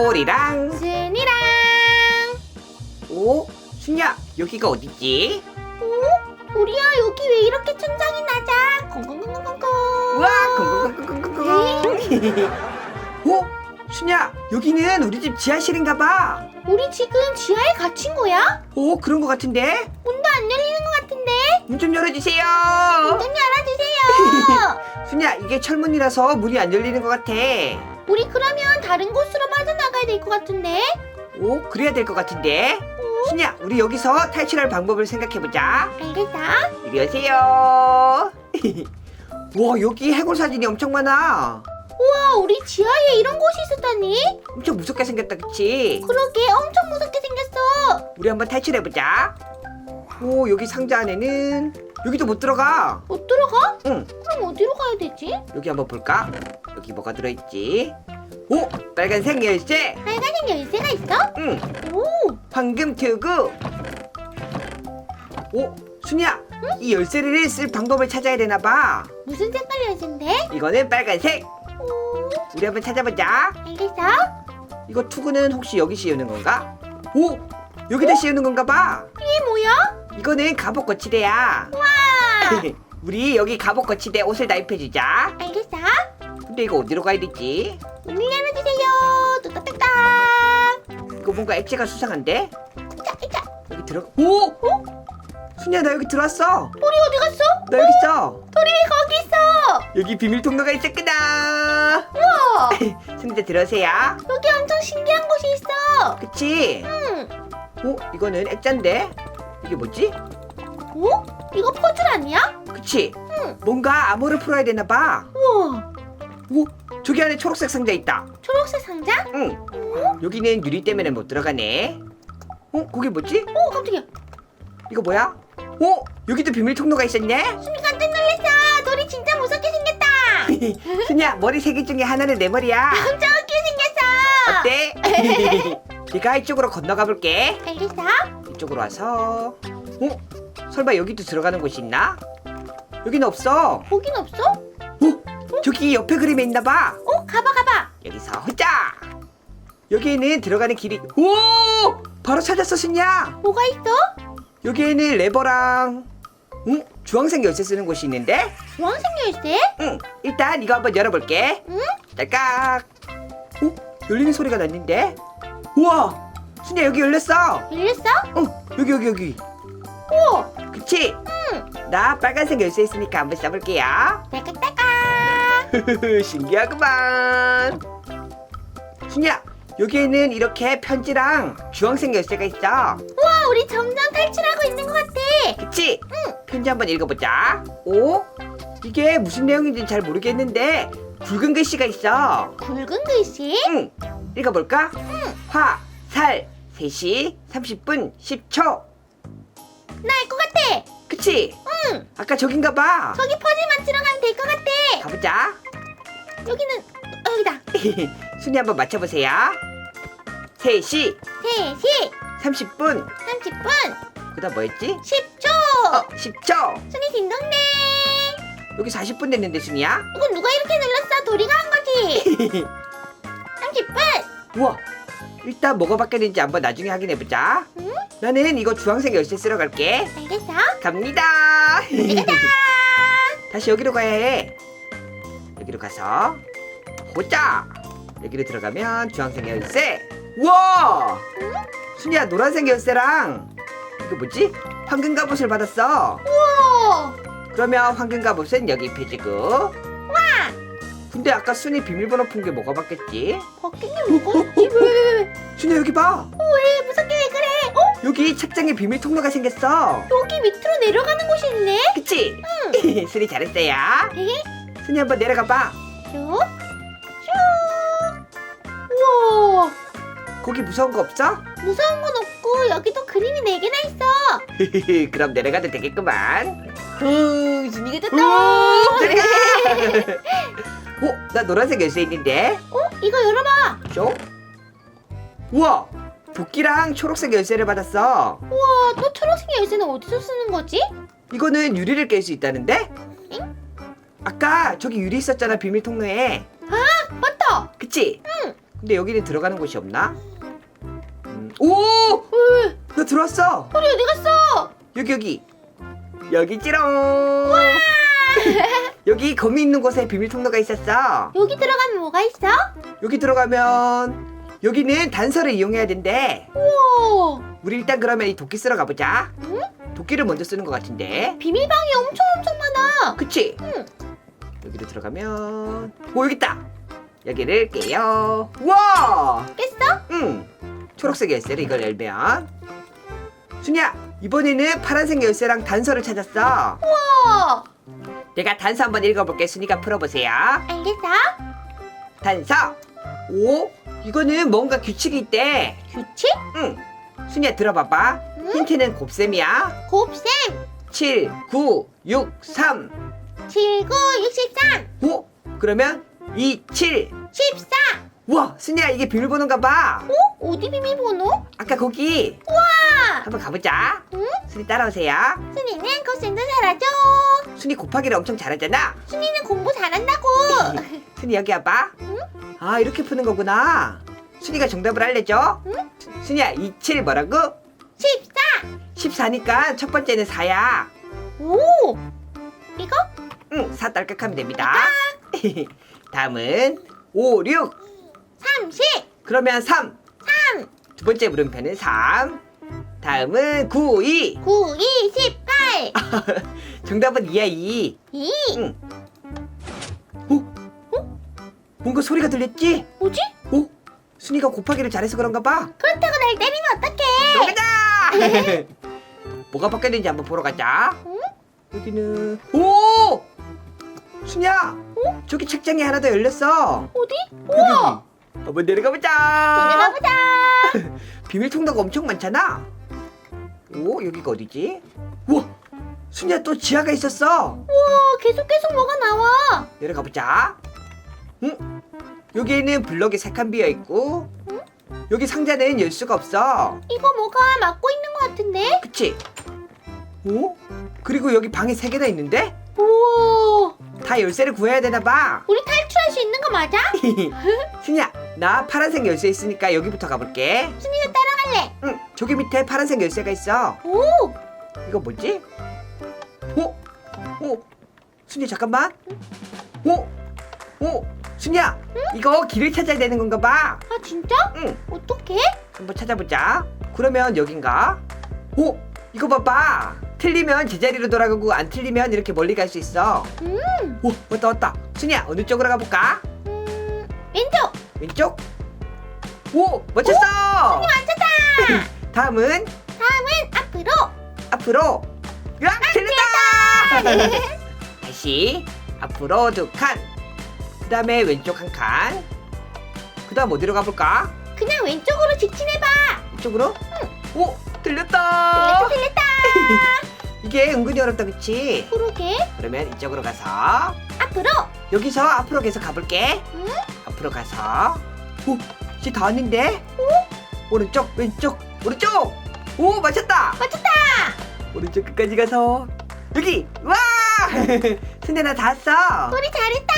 돌이랑 순이랑 오 순야 여기가 어디지? 우리야 여기 왜 이렇게 천장이 낮아? 콩콩콩콩콩 우와 쿵쿵쿵쿵쿵쿵 오 순야 여기는 우리 집 지하실인가 봐. 우리 지금 지하에 갇힌 거야? 오 그런 것 같은데 문도 안 열리는 것 같은데 문 좀 열어주세요. 문 좀 열어주세요 순야 이게 철문이라서 문이 안 열리는 것 같아. 우리 그러면 다른 곳으로 빠져나가야 될 것 같은데 오 그래야 될 것 같은데. 순야 우리 여기서 탈출할 방법을 생각해보자. 알겠어? 이리 오세요. 와 여기 해골 사진이 엄청 많아. 우와 우리 지하에 이런 곳이 있었다니 엄청 무섭게 생겼다 그치? 그러게 엄청 무섭게 생겼어 우리 한번 탈출해보자. 오 여기 상자 안에는 여기도 못 들어가. 못 들어가? 응 그럼 어디로 가야 되지? 여기 한번 볼까? 여기 뭐가 들어있지? 오 빨간색 열쇠. 빨간색 열쇠가 있어? 응 오 황금 튜브. 오 순이야 이 열쇠를 쓸 방법을 찾아야 되나 봐. 무슨 색깔 열쇠인데? 이거는 빨간색. 오 우리 한번 찾아보자. 알겠어? 이거 투구는 혹시 여기 씌우는 건가? 오! 여기다 씌우는 건가 봐! 이게 뭐야? 이거는 갑옷 거치대야. 와 우리 여기 갑옷 거치대 옷을 다 입혀주자. 알겠어? 근데 이거 어디로 가야 되지? 문을 열어주세요 뚝딱뚝딱 이거 뭔가 액체가 수상한데? 자, 자, 여기 들어. 오! 어? 순이야 나 여기 들어왔어. 돌이 어디 갔어? 나 여기 있어. 돌이 왜 거기 있어? 여기 비밀 통로가 있었구나. 우와 순이들 들어오세요. 여기 엄청 신기한 곳이 있어 그치? 응 오 이거는 액자인데? 이게 뭐지? 오? 이거 퍼즐 아니야? 그치? 응. 뭔가 암호를 풀어야 되나 봐. 우와 오 저기 안에 초록색 상자 있다. 초록색 상자? 응. 오? 여기는 유리 때문에 못 들어가네. 어? 거기 뭐지? 오 깜짝이야 이거 뭐야? 어? 여기도 비밀 통로가 있었네? 수미 깜짝 놀랐어 돌이 진짜 무섭게 생겼다 순야 머리 세 개 중에 하나는 내 머리야. 엄청 웃기게 생겼어 어때? 내가 이쪽으로 건너가 볼게. 알겠어? 이쪽으로 와서. 어? 설마 여기도 들어가는 곳이 있나? 여기는 없어. 거긴 없어? 어? 저기 옆에 그림에 있나 봐. 오 가봐 가봐 여기서 호자. 여기에는 들어가는 길이. 오! 바로 찾았어, 순야. 뭐가 있어? 여기에는 레버랑. 응? 주황색 열쇠 쓰는 곳이 있는데? 주황색 열쇠? 응, 일단 이거 한번 열어볼게. 응? 딸깍. 어? 열리는 소리가 났는데? 우와! 순야 여기 열렸어. 열렸어? 어, 여기 여기 여기. 우와 그치? 응 나 빨간색 열쇠 있으니까 한번 써볼게요. 딸깍딸깍 신기하구만. 순야, 여기에는 이렇게 편지랑 주황색 열쇠가 있어. 우와 우리 점점 탈출하고 있는 것 같아 그치? 응. 편지 한번 읽어보자. 오? 이게 무슨 내용인지 잘 모르겠는데 굵은 글씨가 있어. 굵은 글씨? 응. 읽어볼까? 화, 살, 3시 30분 10초. 나 알 것 같아 그치? 응 아까 저긴가 봐. 저기 퍼즐 맞추러 가면 될 것 같아 가보자. 여기는 어, 여기다 순위 한번 맞춰보세요. 3시 3시 30분. 30분 그 다음 뭐였지? 10초 어, 10초. 순이 딩동댕 여기 40분 됐는데 순이야? 이건 누가 이렇게 눌렀어 도리가 한 거지 30분 우와. 일단 뭐가 바뀌었는지 한번 나중에 확인해보자. 응? 나는 이거 주황색 열쇠 쓰러 갈게. 알겠어? 갑니다. 가자 다시 여기로 가야 해. 여기로 가서 보자. 여기로 들어가면 주황색 열쇠. 우와! 순이야 노란색 열쇠랑 이거 뭐지? 황금 갑옷을 받았어. 우와 그러면 황금 갑옷은 여기 펴지고. 근데 아까 순이 비밀번호 푼 게 뭐가 바뀌었지? 바뀐 게 뭐가 있지? 왜왜 왜 순이 여기 봐. 왜 무섭게 왜 그래? 어? 여기 책장에 비밀 통로가 생겼어. 여기 밑으로 내려가는 곳이 있네? 그치? 순이 잘했어요. 에헤 순이 한번 내려가 봐. 쭉 쭉. 우와 거기 무서운 거 없어? 무서운 건 없고 여기도 그림이 네 개나 있어. 그럼 내려가도 되겠구만. 오, 순이가 오, 떴다. 내려가. 어, 나 노란색 열쇠 있는데. 어? 이거 열어봐. 쪽? 우와, 도끼랑 초록색 열쇠를 받았어. 우와, 또 초록색 열쇠는 어디서 쓰는 거지? 이거는 유리를 깰 수 있다는데? 응? 아까 저기 유리 있었잖아 비밀 통로에. 맞다. 그치? 응. 근데 여기는 들어가는 곳이 없나? 음, 오! 왜? 너 들어왔어. 우리 어디 갔어? 여기 여기. 여기 찌롱. 여기 거미 있는 곳에 비밀 통로가 있었어. 여기 들어가면 뭐가 있어? 여기 들어가면 여기는 단서를 이용해야 된대. 우와. 우리 일단 그러면 이 도끼 쓰러 가보자. 응? 도끼를 먼저 쓰는 것 같은데. 비밀방이 엄청 엄청 많아. 그치? 응. 여기로 들어가면 오 여기 있다. 여기를 깨요. 와! 깼어? 응. 초록색 열쇠를 이걸 열면 순이야 이번에는 파란색 열쇠랑 단서를 찾았어. 우와. 내가 단서 한번 읽어볼게. 순이가 풀어보세요. 알겠어? 단서. 오 이거는 뭔가 규칙이 있대. 규칙? 응. 순이야 들어봐봐. 응? 힌트는 곱셈이야. 곱셈. 7, 9, 6, 3. 7, 9, 63, 오 그러면 2, 7. 14. 와 순이야 이게 비밀번호인가 봐. 어? 어디 비밀번호? 아까 거기 우와. 한번 가보자. 응? 순이 따라오세요. 순이는 곱셈도 잘하죠. 순이 곱하기를 엄청 잘하잖아. 순이는 공부 잘한다고. 순이 여기 와봐. 응? 아 이렇게 푸는 거구나. 순이가 정답을 알려줘. 응? 순이야 27 뭐라고? 14. 14니까 첫 번째는 4야. 오. 이거? 응, 4 딸깍하면 됩니다. 다음은 5, 6. 30. 그러면 3. 3. 두 번째 물음표는 3. 다음은 9, 2. 9, 2, 18. 정답은 2야 2. 2. 응. 어? 뭔가 소리가 들렸지? 뭐지? 어? 순이가 곱하기를 잘해서 그런가 봐. 그렇다고 날 때리면 어떡해? 가자! 뭐가 바뀌었는지 한번 보러 가자. 응? 여기는 오! 순이야. 저기 책장이 하나 더 열렸어. 어디? 우와. 한번 내려가 보자. 내려가보자. 비밀 통로가 엄청 많잖아. 오 여기가 어디지? 우와 순이야 또 지하가 있었어. 우와, 계속 계속 뭐가 나와. 내려가 보자. 응? 여기에는 블럭이 세칸 비어 있고 여기 상자는 열 수가 없어. 이거 뭐가 막고 있는 것 같은데? 그치? 오? 그리고 여기 방이 세 개나 있는데 우와. 다 열쇠를 구해야 되나 봐. 우리 탈출할 수 있는 거 맞아? 순이야 나 파란색 열쇠 있으니까 여기부터 가볼게. 순이도 따라갈래. 응 저기 밑에 파란색 열쇠가 있어. 오. 이거 뭐지? 오, 오, 순이 잠깐만. 오, 오, 순이야. 이거 길을 찾아야 되는 건가 봐. 아, 진짜? 응, 어떡해? 한번 찾아보자. 그러면 여긴가? 오, 이거 봐봐. 틀리면 제자리로 돌아가고 안 틀리면 이렇게 멀리 갈 수 있어. 음. 오, 왔다 왔다. 순이야, 어느 쪽으로 가볼까? 음. 왼쪽. 왼쪽? 오, 맞췄어. 맞췄다. 다음은 다음은 앞으로. 앞으로. 야, 틀렸다. 다시 앞으로 두 칸. 그다음에 왼쪽 한 칸. 그다음 어디로 가볼까? 그냥 왼쪽으로 직진해봐. 이쪽으로? 오, 틀렸다. 틀렸다, 틀렸다. 이게 은근히 어렵다, 그치? 그러게. 그러면 이쪽으로 가서 앞으로. 여기서 앞으로 계속 가볼게. 응? 앞으로 가서. 오, 이제 다 왔는데? 오른쪽, 왼쪽, 오른쪽. 오, 맞췄다. 맞췄다. 오른쪽 끝까지 가서 여기 와 순대나 다 왔어 우리 잘했다.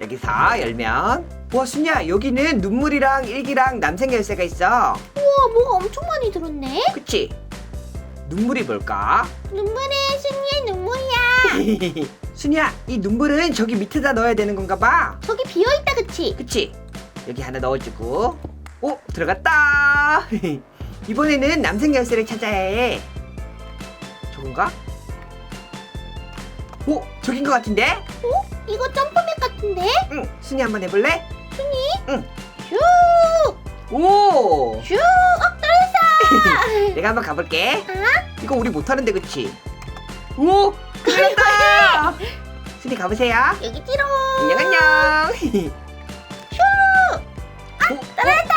여기서 열면 와 순이야 여기는 눈물이랑 일기랑 남생 열쇠가 있어 우와, 뭐가 엄청 많이 들었네. 그치 눈물이 뭘까 순이의 눈물이야. 순이야 이 눈물은 저기 밑에다 넣어야 되는 건가 봐 저기 비어 있다, 그치? 그치 여기 하나 넣어주고 오 들어갔다 이번에는 남생 열쇠를 찾아야 해 저건가 오 저긴 것 같은데 어? 이거 점프맵 같은데? 응 순이 한번 해볼래 슈! 오 슈! 어, 떨어졌어. 내가 한번 가볼게. 아? 이거 우리 못하는데 그치? 오! 틀렸다! 순이 가보세요. 여기 찌롱. 안녕 안녕. 슈! 아! 떨어졌다.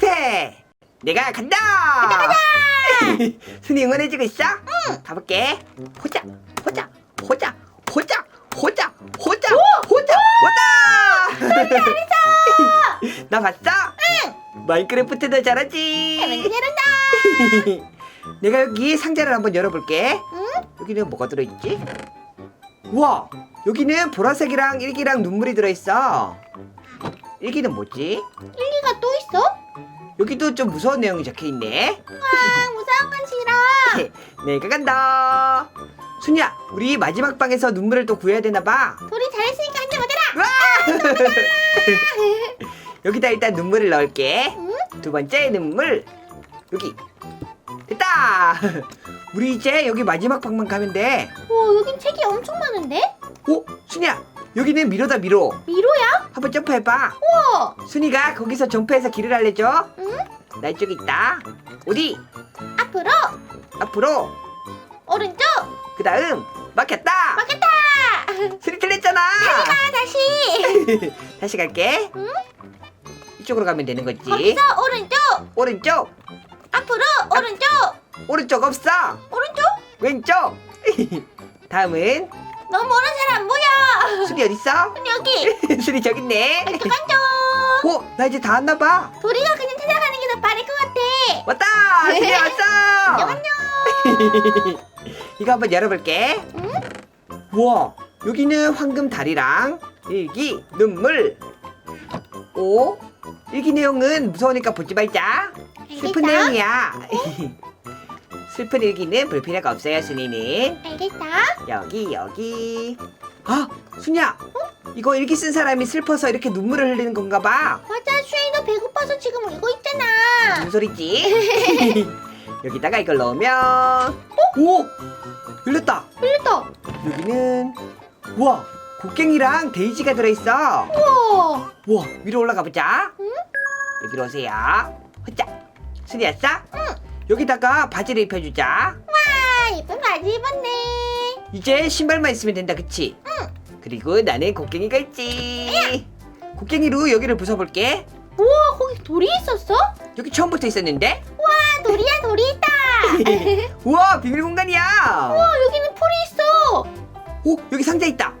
실패! 내가 간다! 가자 가자! 순이 응원해주고 있어? 응! 가볼게. 호자 호자 호자 호자 호자 호자 호자 왔다! 나 봤어? 응! 마인크래프트도 잘하지? 잘한다. 내가 여기 상자를 한번 열어볼게. 응? 여기는 뭐가 들어있지? 우와! 여기는 보라색이랑 일기랑 눈물이 들어있어. 일기는 뭐지? 뭐가 또 있어? 여기도 좀 무서운 내용이 적혀있네 아 무서운 건 싫어. 내가 간다 순이야 우리 마지막 방에서 눈물을 또 구해야 되나봐 도리 잘했으니까 한점 얻어라. 여기다 일단 눈물을 넣을게 응? 두 번째 눈물 여기 됐다 우리 이제 여기 마지막 방만 가면 돼 오 여긴 책이 엄청 많은데? 오, 순이야, 여기는 미로다 미로. 미로야? 한번 점프해봐. 우와. 순이가 거기서 점프해서 길을 알려줘. 응? 나 이쪽에 있다. 어디? 앞으로 앞으로. 오른쪽 그 다음 막혔다. 막혔다. 순이 틀렸잖아. 아 다시. 다시 갈게. 응? 이쪽으로 가면 되는 거지. 거기서 오른쪽 오른쪽, 앞으로 오른쪽 오른쪽 없어. 오른쪽. 왼쪽. 다음은 너무 잘안 보여. 순이 어디 있어? 여기 순이 저기 있네. 왼쪽 한쪽. 오, 나 이제 다 왔나 봐. 도리가 그냥 찾아가는 게 더 빠를 것 같아. 왔다. 순이 안녕 왔어. 안녕. 이거 한번 열어볼게. 응? 우와, 여기는 황금 달이랑 일기, 눈물. 오, 일기 내용은 무서우니까 보지 말자. 슬픈 알겠다. 내용이야. 슬픈 일기는 볼 필요가 없어요, 순이는. 알겠다. 여기, 여기. 아, 순이야. 이거 일기 쓴 사람이 슬퍼서 이렇게 눈물을 흘리는 건가 봐. 맞아 슈이도 배고파서 지금 울고 있잖아. 무슨 소리지? 여기다가 이걸 넣으면 오! 열렸다. 흘렸다. 여기는 우와 곡괭이랑 데이지가 들어있어 우와. 우와 위로 올라가 보자 응? 여기로 오세요 허자 순이 왔어? 응 여기다가 바지를 입혀주자 아 예쁜 바지 입었네. 이제 신발만 있으면 된다 그치? 응. 그리고 나는 곡괭이가 있지 곡괭이로 여기를 부숴볼게 우와 거기 돌이 있었어? 여기 처음부터 있었는데 아 돌이야 돌이 있다. 우와 비밀 공간이야 우와 여기는 풀이 있어. 오 여기 상자 있다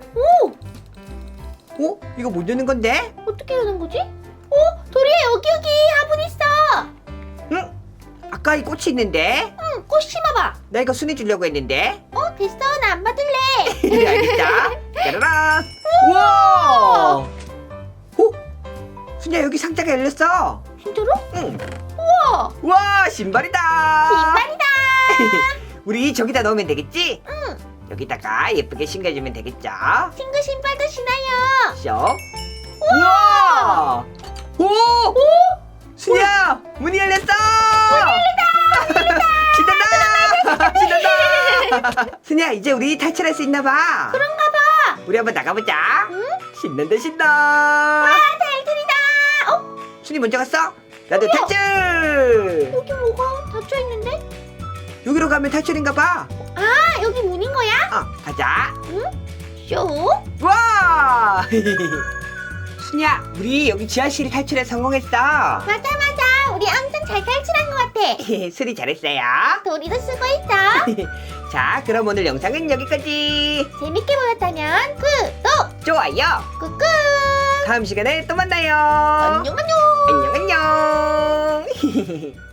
오오 이거 못 여는 건데? 어떻게 여는 거지? 오 도리야 여기 여기 화분 있어. 응 아까 이 꽃이 있는데 응, 꽃 심어봐. 나 이거 순이 주려고 했는데 어, 됐어. 나 안 받을래. 알겠다. 짜라란. 우와. 오, 순이야 여기 상자가 열렸어. 진짜로? 응. 우와. 우와 신발이다. 신발이다. 우리 저기다 넣으면 되겠지? 응. 여기다가 예쁘게 신겨주면 되겠죠? 친구 신발도 신어요. 쇼. 우와. 오. 순이야 문이 열렸어. 순이야 이제 우리 탈출할 수 있나 봐. 그런가 봐. 우리 한번 나가보자. 응? 신난다 신나. 아, 달들이다. 어, 순이 먼저 갔어? 나도 탈출! 여기 뭐가 닫혀 있는데? 여기로 가면 탈출인가 봐. 아, 여기 문인 거야? 어, 가자. 쇼. 와! 순이야, 우리 여기 지하실이 탈출에 성공했어. 맞아, 맞아. 우리 엄청 잘 탈출한 것 같아. 수리 잘했어요. 도리도 쓰고 있어. 자, 그럼 오늘 영상은 여기까지. 재밌게 보였다면 구독, 좋아요. 꾹꾹. 다음 시간에 또 만나요. 안녕, 안녕. 안녕, 안녕.